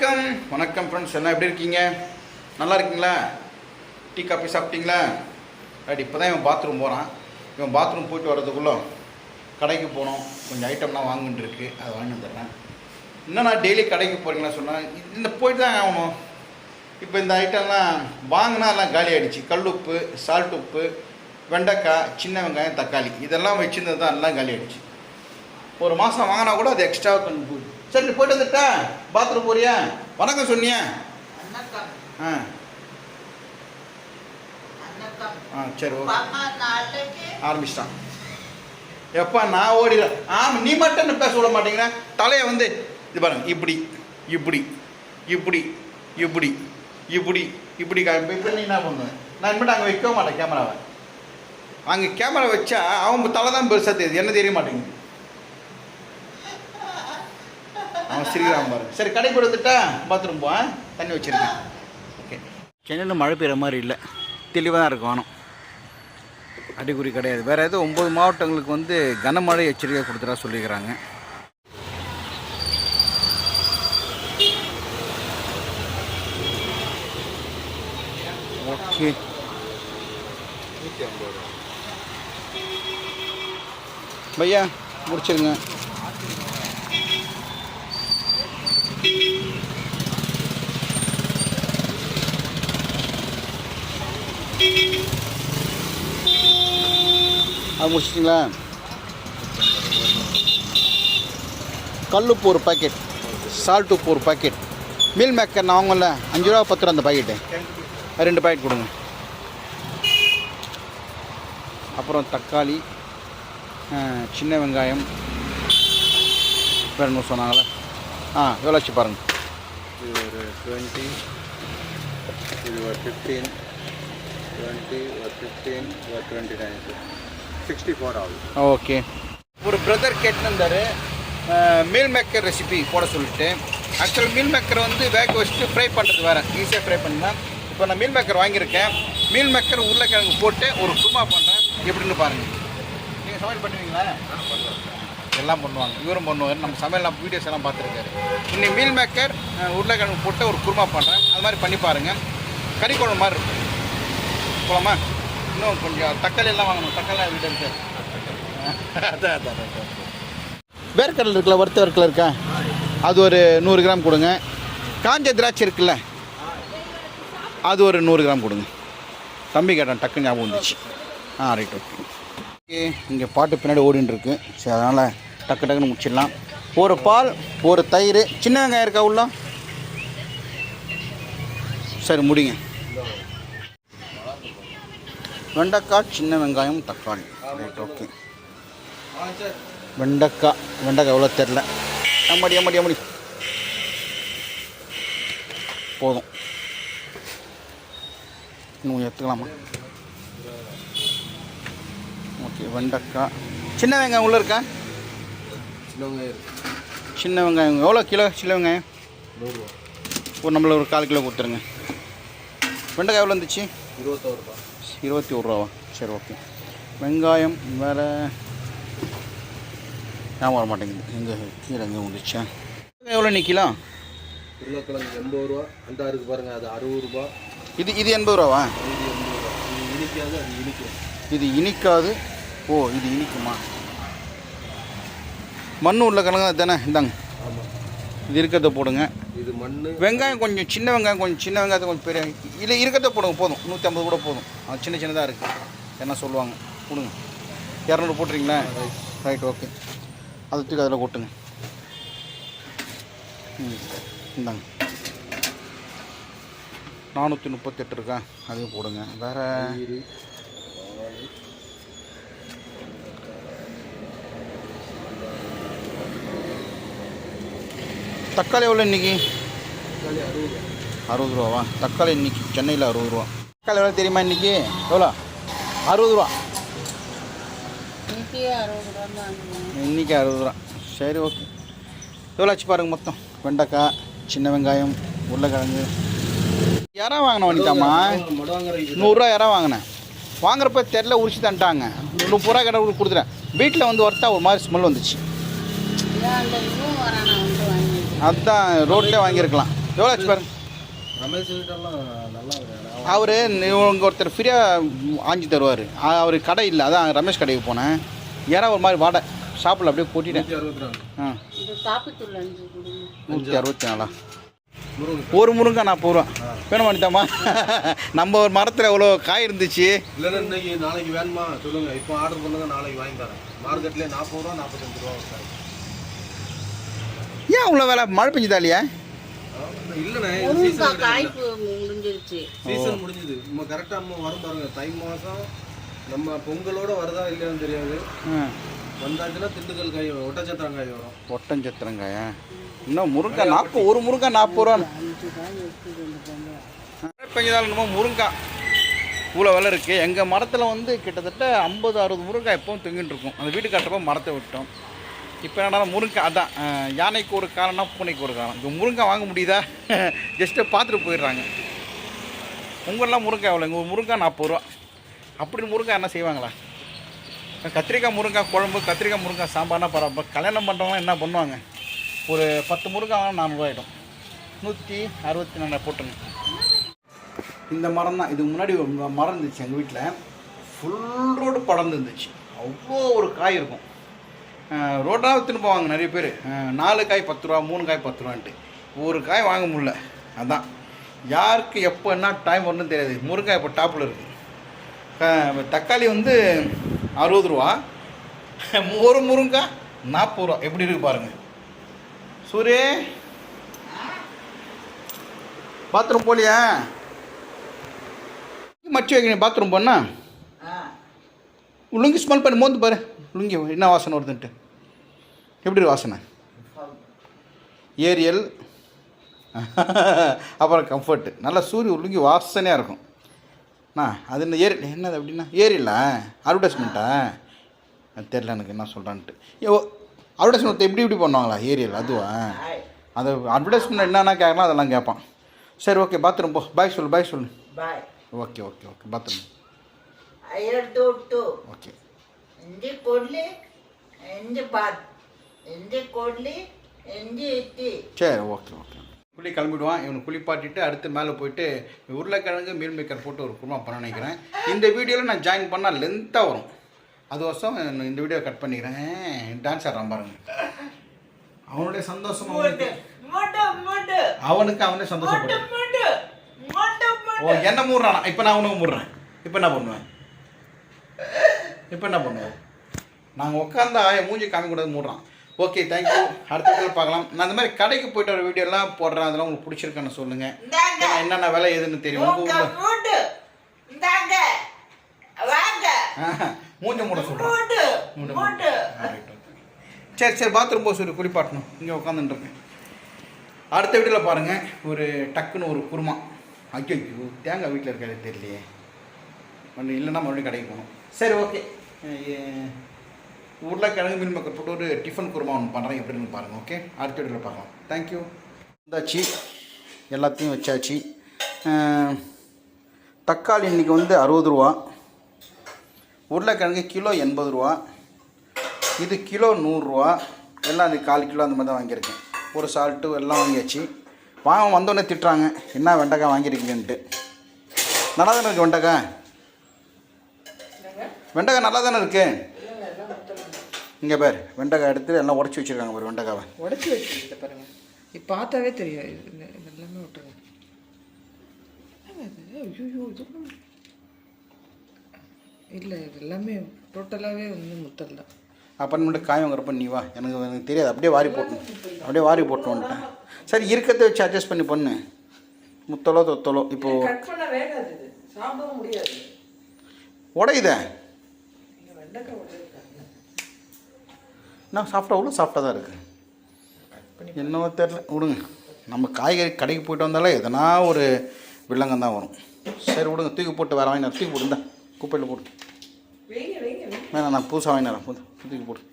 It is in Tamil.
வணக்கம். வணக்கம் ஃப்ரெண்ட்ஸ் எல்லாம் எப்படி இருக்கீங்க? நல்லா இருக்கீங்களா? டீ காஃபி சாப்பிட்டீங்களா? ரைட் இப்போ தான் இவன் பாத்ரூம் போகிறான் இவன் பாத்ரூம் போயிட்டு வர்றதுக்குள்ளே கடைக்கு போகணும் கொஞ்சம் ஐட்டம்லாம் வாங்கிட்டு இருக்கு. அதை வாங்கி வந்துடுறேன். இன்னும் நான் டெய்லி கடைக்கு போகிறீங்களா சொன்னேன் இந்த போயிட்டு தான் ஆகணும். இப்போ இந்த ஐட்டம்லாம் வாங்கினா எல்லாம் காலி ஆகிடுச்சு கல் உப்பு சால்ட் உப்பு வெண்டைக்காய் சின்ன வெங்காயம் தக்காளி. இதெல்லாம் வச்சுருந்தது தான் எல்லாம் காலி ஆகிடுச்சு ஒரு மாதம் வாங்கினா கூட அது எக்ஸ்ட்ரா கொஞ்சம் சரி நீ போயிட்டு வந்துட்டா? பாத்ரூம் போறியா? வணக்கம் சொன்னியா? ஆ. ஆ சரி ஓகே ஆரம்பிச்சிட்டான். எப்பா நான் ஓடிடுறேன் ஆமாம் நீ மட்டும் என்ன பேச விட மாட்டேங்கிற? தலையை வந்து இது பாருங்க இப்படி இப்படி இப்படி இப்படி இப்படி இப்படி காமி இப்போ நீ என்ன பண்ணுவேன் நான் இனிமேட்டு அங்கே வைக்க மாட்டேன் கேமராவை அங்கே கேமரா வச்சா அவன் தலை தான் பெருசாக தெரியுது என்ன தெரிய மாட்டேங்குது? அவன் சிரிக்கிறான் பாருங்க சரி கடைக்கு வந்துட்டா பாத்ரூம் போ? தண்ணி வச்சிருக்கேன். ஓகே. சென்னையில் மழை பெய்கிற மாதிரி இல்லை. தெளிவாக தான் இருக்கும் வானம். அடிக்குறி கிடையாது. வேறு ஏதோ ஒம்பது மாவட்டங்களுக்கு வந்து கனமழை எச்சரிக்கை கொடுத்துட்டா சொல்லிக்கிறாங்க. ஓகே. பையா முடிச்சிருங்க. அது முடிச்சிட்டிங்களா? கல்லுப்பு ஒரு பாக்கெட் சால்ட் உப்பு ஒரு பாக்கெட் மீல் மேக்கர் நான் வாங்கல அஞ்சு ரூபா பத்து ரூபா அந்த பாக்கெட்டு ரெண்டு பாக்கெட் கொடுங்க. அப்புறம் தக்காளி சின்ன வெங்காயம். வேறு என்ன சொன்னாங்களே. ஆ எவ்வளோ ஆச்சு பாருங்கள் இது ஒரு டுவெண்ட்டி இது ஒரு ஃபிஃப்டீன் டுவெண்ட்டி ஒரு ஃபிஃப்டீன் ஒரு டுவெண்ட்டி நைன் சிக்ஸ்டி ஃபோர் ஆகுது ஓகே ஒரு பிரதர் கேட்டிருந்தாரு மீல் மேக்கர் ரெசிபி போட சொல்லிட்டு. ஆக்சுவல் மீல் மேக்கர் வந்து வேக வச்சுட்டு ஃப்ரை பண்ணுறது வேறு. ஈஸியாக ஃப்ரை பண்ணலாம் இப்போ நான் மீல் மேக்கர் வாங்கியிருக்கேன். மீல் மேக்கர் உருளைக்கிழங்கு போட்டு ஒரு குருமா பண்ணுறேன் எப்படின்னு பாருங்கள் நீங்கள் சமையல் பண்ணுவீங்களா? எல்லாம் பண்ணுவாங்க. இவரும் பண்ணுவார். நம்ம சமையல் வீடியோஸ் எல்லாம் பார்த்துருக்காரு. இன்னைக்கு மீல் மேக்கர் உருளைக்கிழங்கு போட்டு ஒரு குருமா பண்ணுறேன் அது மாதிரி பண்ணி பாருங்கள் கறி குழம்பு மாதிரி இருக்கும். போலாமா? இன்னும் கொஞ்சம் தக்காளி எல்லாம் வாங்கணும். தக்காளி வீட்டு இருக்கு. அதான் அதான் அதான் வேர்க்கடல் இருக்குல்ல வறுத்த வேர்க்கடல் இருக்கா? அது ஒரு நூறு கிராம் கொடுங்க. காஞ்ச திராட்சை இருக்குல்ல அது ஒரு நூறு கிராம் கொடுங்க. தம்பி கேட்டான் டக்கு ஞாபகம் வந்துச்சு. ஆ ரைட் ஓகே இங்கே பாட்டு பின்னாடி ஓடின்னு சரி அதனால் டக்கு டக்குன்னு முடிச்சிடலாம். ஒரு பால் ஒரு தயிர். சின்ன வெங்காயம் இருக்கா உள்ள? சரி முடிங்க. வெண்டைக்காய் சின்ன வெங்காயம் தக்காளி. ரைட் ஓகே வெண்டைக்காய் வெண்டைக்காய் எவ்வளோ தெரில அம்மாடி அம்மாடி அம்மாடி. போதும். இன்னும் எடுத்துக்கலாமா? ஓகே வெண்டைக்காய். சின்ன வெங்காயம் உள்ளே இருக்கா? சின்னவங்க இருக்கு. சின்ன வெங்காயம். எவ்வளோ கிலோ சின்ன வெங்காயம்? ஒரு நம்மள ஒரு கால் கிலோ கொடுத்துருங்க. வெண்டைக்காய் எவ்வளோ இருந்துச்சு இருபத்தோரு ரூபா. இருபத்தி ஒரு ரூபாவா சரி ஓகே வெங்காயம் வேறு ஞாபகம் வர மாட்டேங்குது. எங்கே கீழே எங்கே முடிச்சா எவ்வளோ நிற்கிலோ உருளைக்கிழங்கு எண்பது ரூபா. அந்த இருக்கு பாருங்க அது அறுபது ரூபா. இது இது எண்பது ரூபாவா? இது எண்பது ரூபா. இது இனிக்காது அது இனிக்கும். இது இனிக்காது? ஓ இது இனிக்குமா? மண் உருளைக்கிழங்கு தானே இந்தாங்க. ஆமாம் இது இருக்கிறத போடுங்க. இது மண் வெங்காயம் கொஞ்சம் சின்ன வெங்காயம் கொஞ்சம் சின்ன வெங்காயத்தை கொஞ்சம் பெரிய இல்லை இருக்கிறத போடுங்க போதும். நூற்றி ஐம்பது கூட போதும். அது சின்ன சின்னதாக இருக்குது என்ன சொல்லுவாங்க? கொடுங்க. இரநூறு போட்டுறீங்களா? ரைட் ஓகே அதை தூக்கி அதில் கொட்டுங்க. ம் இந்தாங்க. நானூற்றி முப்பத்தெட்டு இருக்கா? அதையும் போடுங்க. வேறு தக்காளி எவ்வளோ இன்றைக்கி அறுபது ரூபா. அறுபது ரூபாவா? தக்காளி இன்னைக்கு சென்னையில் அறுபது ரூபா. தக்காளி எவ்வளோ தெரியுமா இன்றைக்கி எவ்வளோ? அறுபது ரூபா. இன்றைக்கி அறுபது ரூபா சரி ஓகே. எவ்வளோ ஆச்சு பாருங்க மொத்தம்? வெண்டைக்காய் சின்ன வெங்காயம் உருளைக்கிழங்கு. யாரா வாங்கின வனிதாம்மா நூறுரூவா யாரா வாங்கினேன் வாங்குறப்ப தெரில உரிச்சு தந்துட்டாங்க. முப்பது ரூபா கடை கொடுத்துட்டேன். வீட்டில் வந்து ஒருத்தா ஒரு மாதிரி ஸ்மெல் வந்துச்சு. அதுதான் ரோட்லேயே வாங்கியிருக்கலாம். எவ்வளோ ஆச்சு பாருங்க. ரமேஷ் வீட்டெல்லாம் நல்லா இருக்கு. அவர் இவங்க ஒருத்தர் ஃப்ரீயாக ஆஞ்சி தருவார். அவர் கடை இல்லை. அதான் ரமேஷ் கடைக்கு போனேன். ஏன்னா ஒரு மாதிரி வாடை. ஷாப்பில் அப்படியே கொட்டிட்டேன் நூற்றி அறுபத்தி நாலு. ஆ. நூற்றி அறுபத்தி நாலா? முருங்கை ஒரு முருங்கை நாற்பது ரூபா வேணும் பண்ணிட்டாமா நம்ம ஒரு மரத்தில் எவ்வளோ காய் இருந்துச்சு? இல்லைன்னா இன்னைக்கு நாளைக்கு வேணுமா? சொல்லுங்க. இப்போ ஆர்டர் பண்ணுங்க நாளைக்கு வாங்கி தரேன். மார்க்கெட்லேயே நாற்பது ரூபா நாற்பத்தஞ்சு ரூபா ஏன் அவ்வளோ வேலை மழை பெஞ்சுதா இல்லையா? இல்லைண்ணே காய்ப்பு முடிஞ்சிருச்சு. சீசன் முடிஞ்சுது. நம்ம கரெக்டாக நம்ம வரும் பாருங்க. தை மாதம் நம்ம பொங்கலோட வருதா இல்லையான்னு தெரியாது. ஆ. வந்தாச்சுன்னா திண்டுக்கல் காய் வரும் ஒட்டஞ்சத்திரங்காயா? இன்னும் முருங்கை நாற்பது ஒரு முருங்கை நாற்பது ரூபா. பெஞ்சதால் என்னமோ முருங்கை. இவ்வளோ விலை இருக்குது எங்கள் மரத்தில் வந்து கிட்டத்தட்ட ஐம்பது அறுபது முருங்கை எப்பவும் தொங்கிட்டு இருக்கும். அந்த வீடு கட்டுறப்போ மரத்தை விட்டோம். இப்போ என்னடா முருங்கை அதான் யானைக்கு ஒரு காரணம்னா பூனைக்கு ஒரு காரணம் இப்போ முருங்கை வாங்க முடியுதா? ஜஸ்ட்டு பார்த்துட்டு போயிடுறாங்க. உங்களெலாம் முருங்கை எவ்வளோ இங்கே ஒரு முருங்கை நாற்பது ரூபா. அப்படின்னு முருங்கை என்ன செய்வாங்களா? கத்திரிக்காய் முருங்காய் குழம்பு கத்திரிக்காய் முருங்காய் சாம்பார்னா பரவாயில்ல கல்யாணம் பண்ணுறவங்களாம் என்ன பண்ணுவாங்க? ஒரு பத்து முருங்காய் வாங்க நானூறுவாயிடும் நூற்றி அறுபத்தி நாலு போட்டுங்க இந்த மரம் தான். இதுக்கு முன்னாடி ஒரு மரம் இருந்துச்சு எங்கள் வீட்டில் ஃபுல் ரோடு படர்ந்து இருந்துச்சு. அவ்வளோ ஒரு காய் இருக்கும். ரோட்டாக விற்றுன்னு போவாங்க நிறைய பேர். நாலு காய் பத்து ரூபா மூணு காய் பத்து ரூபான்ட்டு. ஒரு காய் வாங்க முடியல. அதான். யாருக்கு எப்போ என்ன டைம் வரணும்னு தெரியாது முருங்காய் இப்போ டாப்பில் இருக்குது தக்காளி வந்து அறுபது ரூபா. ஒரு முருங்காய் நாற்பது ரூபா. எப்படி இருக்கு பாருங்க. சூரே. பாத்ரூம் போலியா? மச்சி வைக்கணும் பாத்ரூம் போனா? லுங்கி ஸ்மெல் பண்ணி மோந்து பாரு. இங்கே என்ன வாசனை வருதுன்ட்டு? எப்படி வாசனை? ஏரியல். அப்புறம் கம்ஃபர்ட்டு நல்லா சூரிய உருளுங்கி வாசனையாக இருக்கும். அண்ணா அது என்ன ஏரி என்னது அப்படின்னா? ஏரியலா? அட்வர்டைஸ்மெண்ட்டா தெரில எனக்கு என்ன சொல்கிறான்ட்டு ஓ அட்வர்டைஸ்மெண்ட் எப்படி எப்படி பண்ணுவாங்களா? ஏரியல் அதுவா? அது அட்வர்டைஸ்மெண்ட் என்னென்னா கேட்கலாம் அதெல்லாம் கேட்பான். சரி ஓகே பாத்ரூம் போ. பாய் சொல்லு பாய் சொல்லு. Okay okay okay bathroom okay എൻ്റെ കൊള്ളി എൻ്റെ ബാത്ത് എൻ്റെ കൊള്ളി എൻ്റെ சரி ஓகே ஓகே குழி கிளம்பிடுவான் இவனை குளிப்பாட்டிட்டு அடுத்து மேலே போயிட்டு உருளைக்கிழங்கு மீல் மேக்கர் போட்டு ஒரு குருமா பண்ண நினைக்கிறேன் இந்த வீடியோவில் நான் ஜாயின் பண்ணால் லென்த்தாக வரும். அது வருஷம் இந்த வீடியோ கட் பண்ணிக்கிறேன். டான்ஸ் ஆடுறான் பாருங்க. அவனுடைய சந்தோஷம் அவனுக்கு மொட்டை அவனே மொட்டை ஓ மொட்டை என்ன மூடுறானா? இப்போ நான் அவனுக்கு மூடுறேன். இப்போ என்ன பண்ணுவேன். இப்போ என்ன பண்ணுவேன் நாங்கள் உட்காந்தா என் மூஞ்சி காமிக்கூடாது மூடுறான். ஓகே தேங்க்யூ அடுத்த வீடியோவில் பார்க்கலாம். நான் இந்த மாதிரி கடைக்கு போயிட்டு வர வீடியோலாம் போடுறேன். அதெல்லாம் உங்களுக்கு பிடிச்சிருக்கான்னு சொல்லுங்கள் என்னென்ன விலை எதுன்னு தெரியும். மூஞ்ச மூட சொல்கிறேன் சரி சரி பாத்ரூம் போக சொல்லி குளிப்பாட்டணும் இங்கே உட்காந்துட்டுருக்கேன் அடுத்த வீட்டில் பாருங்கள் ஒரு டக்குன்னு ஒரு குருமா. ஐயோ தேங்காய் வீட்டில் இருக்காது தெரியலையே. ஒன்று இல்லைன்னா மறுபடியும் கடைக்கு போகணும். சரி ஓகே உருளைக்கிழங்கு மீன் மக்கள் போட்டு ஒரு டிஃபன் குருமா ஒன்று பண்ணுறேன் எப்படின்னு பாருங்கள் ஓகே அடுத்த வீடியோவில் பார்க்கலாம். தேங்க்யூ வந்தாச்சு எல்லாத்தையும் வச்சாச்சு. தக்காளி இன்றைக்கி வந்து அறுபது ரூபா. உருளைக்கிழங்கு கிலோ எண்பது ரூபா. இது கிலோ நூறுரூவா எல்லாம் அது கால் கிலோ அந்த மாதிரி தான் வாங்கியிருக்கேன். ஒரு சால்ட்டு எல்லாம் வாங்கியாச்சு. வாங்க வந்தோடனே திட்டுறாங்க. என்ன வெண்டைக்காய் வாங்கியிருக்கீங்கன்ட்டு. நல்லா தானே இருக்குது வெண்டைக்காய்? வெண்டைக்காய் நல்லா தானே இருக்கு? இங்கே பேர் வெண்டைக்காய் எடுத்து எல்லாம் உடச்சி வச்சுருக்காங்க பாரு வெண்டைக்காவை. உடச்சி வச்சுருக்க பாருங்க. இது பார்த்தாவே தெரியும் இது எல்லாமே விட்டுருங்க ஐயோ இது? இல்லை இது எல்லாமே டோட்டலாகவே வந்து முத்தல் தான். அப்புறம் மட்டும் காய் வாங்குறப்ப நீ வா. எனக்கு எனக்கு தெரியாது. அப்படியே வாரி போட்டு அப்படியே வாரி போட்டு வந்துட்டேன் சரி இருக்கிறத வச்சு அட்ஜஸ்ட் பண்ணி பண்ணு. முத்தலோ தொத்தலோ. இப்போது உடையுதே. வெண்டைக்காய் உடையிருக்காங்க நான் சாப்பிட்டா அவ்வளோ சாஃப்டாக தான் இருக்குது என்னவோ தெரில விடுங்க. நம்ம காய்கறி கடைக்கு போயிட்டு வந்தாலே எதனா ஒரு வில்லங்கம் தான் வரும். சரி விடுங்க. தூக்கி போட்டு வேறு வாங்கினா தூக்கி போட்டு இந்தா. குப்பையில் போட்டு வேணாம் நான் புதுசாக வாங்கினேன் புது தூக்கி போட்டு